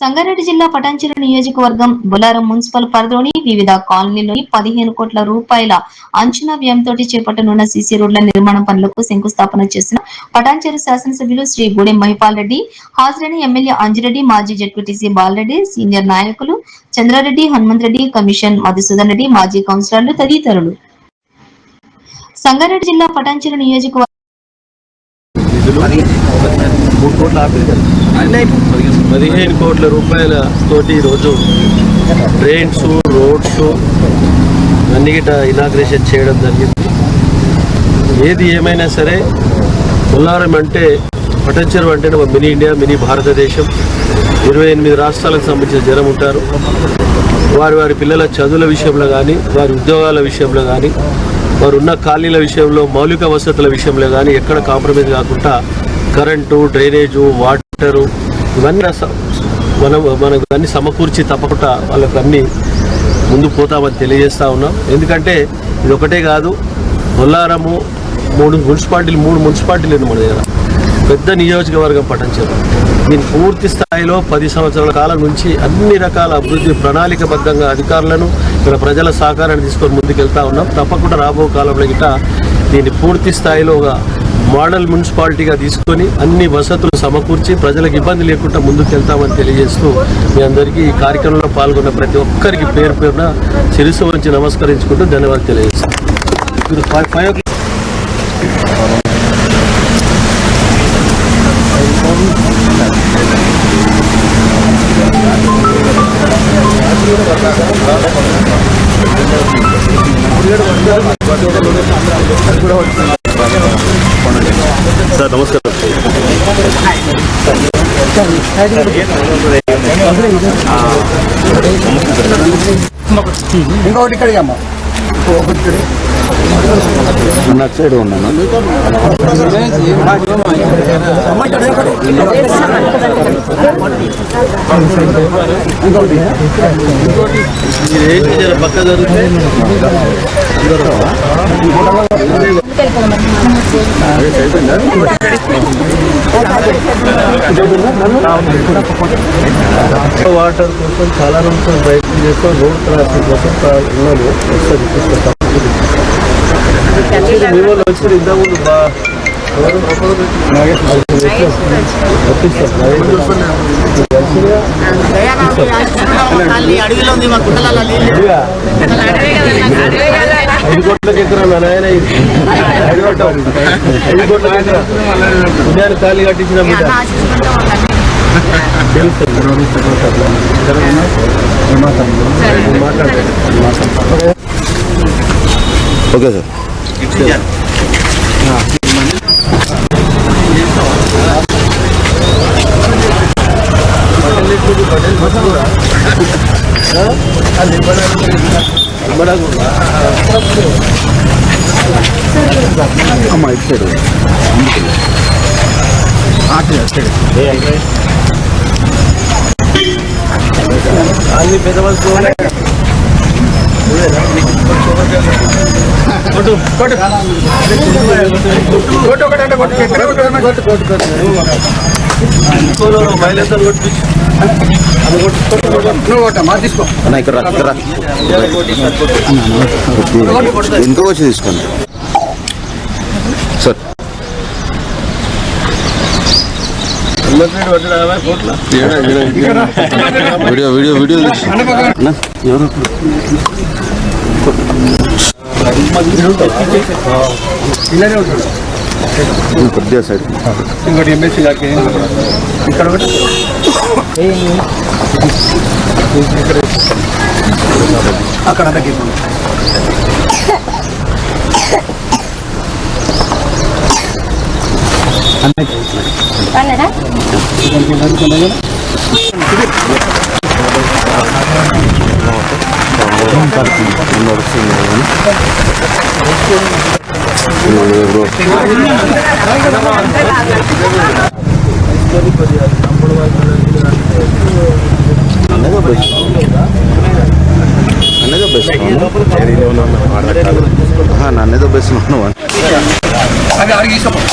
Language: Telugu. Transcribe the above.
సంగారెడ్డి జిల్లా పటాంచెరు నియోజకవర్గం బులారం మున్సిపల్ పరిధిలోని వివిధ కాలనీలోని పదిహేను కోట్ల రూపాయల అంచనా వ్యయంతో చేపట్టనున్న సీసీ రోడ్ల నిర్మాణం పనులకు శంకుస్థాపన చేసిన పటాంచెరు శాసనసభ్యులు శ్రీ గూడెం మహిపాల్ రెడ్డి హాజరైన ఎమ్మెల్యే అంజిరెడ్డి మాజీ జడ్పీటీసీ బాలరెడ్డి సీనియర్ నాయకులు చంద్రారెడ్డి హనుమంత్ రెడ్డి కమిషన్ మధుసూదన్ రెడ్డి మాజీ కౌన్సిలర్లు తదితరులు. సంగారెడ్డి జిల్లా పటాంచెరు నియోజకవర్గం మూడు కోట్ల పదిహేను కోట్ల రూపాయల తోటి ఈరోజు ట్రైన్స్ రోడ్స్ అన్ని గిట ఇనాగ్రేషన్ చేయడం జరిగింది. ఏది ఏమైనా సరే ఉల్లారం అంటే పటంచెరు అంటే ఒక మినీ ఇండియా మినీ భారతదేశం. ఇరవై ఎనిమిది రాష్ట్రాలకు సంబంధించిన జనం ఉంటారు. వారి వారి పిల్లల చదువుల విషయంలో కానీ వారి ఉద్యోగాల విషయంలో కానీ వారు ఉన్న ఖాళీల విషయంలో మౌలిక వసతుల విషయంలో కానీ ఎక్కడ కాంప్రమైజ్ కాకుండా కరెంటు డ్రైనేజు వాటరు ఇవన్నీ మనం మనకు అన్ని సమకూర్చి తప్పకుండా వాళ్ళకు అన్నీ ముందు పోతామని తెలియజేస్తూ ఉన్నాం. ఎందుకంటే ఇది ఒకటే కాదు బొల్లారము మూడు మున్సిపాలిటీలు మూడు మున్సిపాలిటీలు ఉంది మన దగ్గర పెద్ద నియోజకవర్గం పఠించారు దీని పూర్తి స్థాయిలో పది సంవత్సరాల కాలం నుంచి అన్ని రకాల అభివృద్ధి ప్రణాళికబద్ధంగా అధికారులను ఇక్కడ ప్రజల సహకారాన్ని తీసుకొని ముందుకెళ్తా ఉన్నాం. తప్పకుండా రాబో కాలంలో గిట్ట దీన్ని పూర్తి స్థాయిలో ఒక మోడల్ మున్సిపాలిటీగా తీసుకొని అన్ని వసతులు సమకూర్చి ప్రజలకు ఇబ్బంది లేకుండా ముందుకెళ్తామని తెలియజేస్తూ మీ అందరికీ ఈ కార్యక్రమంలో పాల్గొన్న ప్రతి ఒక్కరికి పేరు పేరున శిరస్సు వంచి నమస్కరించుకుంటూ ధన్యవాదాలు తెలియజేస్తాను. కూడా సార్ నమస్కారం. ఇంకొకటి ఇక్కడికి అమ్మ నాకు సైడ్ ఉన్నాను ఇంకోటి పక్క జరుగుతుంది వాటర్ కోసం చాలా రోజులు ప్రయత్నం చేస్తాం రోడ్ క్రాసింగ్ కోసం ఉన్నాము మీ వాళ్ళు ఎవరు? వచ్చేస్తాం. అడవిలో ఉంది మా గుట్టలలో. ఐదు కోట్లకి ఎకరా నా నాయన. ఐదు కోట్ల ఐదు కోట్లకి ఉదయాన్ని ఖాళీ కట్టించిన బిడ్డ. Okay sir. అమ్మ ఇటు సైడ్ అన్ని పెద్ద మనుషులు కొట్టు కొట్టు. కొట్టు ఒకటి అంటే కొట్టు ఎక్కడ కొట్టు కొట్టు కొట్టు. ఎందుకు వచ్చి తీసుకోండి సార్ వీడియో వీడియో వీడియో ఎవరు ఇలానే కొద్దిగా సైడ్ ఇంకోటి ఎంబెస్సీ గారికి ఇక్కడ ఒకటి. అక్కడ తగ్గి అన్నదో బెస్ట్ అన్నదో బెస్ట్ నన్నదో బెస్ట్ నువ్వు అది అడిగి ఇష్టపడు